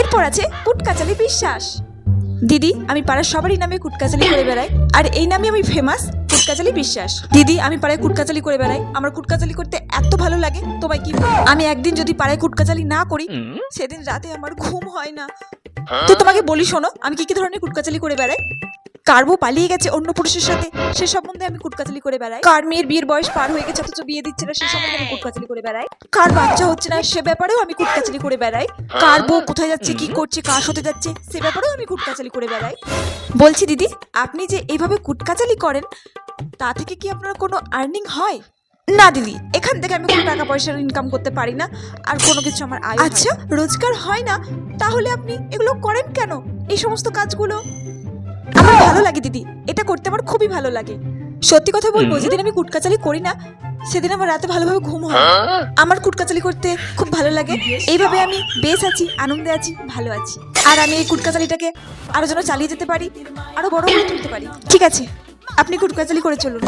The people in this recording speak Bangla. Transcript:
এরপর আছে কুটকাচালি বিশ্বাস। দিদি আমি পাড়ার সবারই নামে কুটকাচালি করে বেড়াই। আর এই নামে আমি ফেমাস কুটকাচালি বিশ্বাস। দিদি আমি পাড়ায় কুটকাচালি করে বেড়াই। আমার কুটকাচালি করতে এত ভালো লাগে তোমায় কি আমি একদিন যদি পাড়ায় কুটকাচালি না করি সেদিন রাতে আমার ঘুম হয় না। তো তোমাকে বলি শোনো আমি কি কি ধরনের কুটকাচালি করে বেড়াই? কার পালিয়ে গেছে অন্য পুরুষের সাথে। সে সম্বন্ধে আমি কুটকাচালি করে বেড়াই। কার মেয়ের বিয়ের বয়স পার হয়ে গেছে, অথচ বিয়ে দিচ্ছে না, সে সম্বন্ধে আমি কুটকাচালি করে বেড়াই। কার বাচ্চা হচ্ছে না, সে ব্যাপারেও আমি কুটকাচালি করে বেড়াই। কার বউ কোথায় যাচ্ছে, কি করছে, কার সাথে যাচ্ছে, সে ব্যাপারেও আমি কুটকাচালি করে বেড়াই। বলছি দিদি, আপনি যে এইভাবে কুটকাচালি করেন, তা থেকে কি আপনার কোনো আর্নিং হয়? না দিদি, এখান থেকে আমি কোনো টাকা পয়সার ইনকাম করতে পারি না, আর কোনো কিছু আমার আয় আচ্ছা রোজগার হয় না, তাহলে আপনি এগুলো করেন কেন? এই সমস্ত কাজগুলো? আমার ভালো লাগে দিদি। এটা করতে আমার খুবই ভালো লাগে। সত্যি কথা বলব যেদিন আমি কুটকাচালি করি না সেদিন আমার রাতে ভালোভাবে ঘুম হয়। আমার কুটকাচালি করতে খুব ভালো লাগে। এইভাবে আমি বেশ আছি আনন্দে আছি ভালো আছি। আর আমি এই কুটকাচালিটাকে আরও যেন চালিয়ে যেতে পারি আরও বড় করে তুলতে পারি। ঠিক আছে আপনি কুটকাচালি করে চলুন।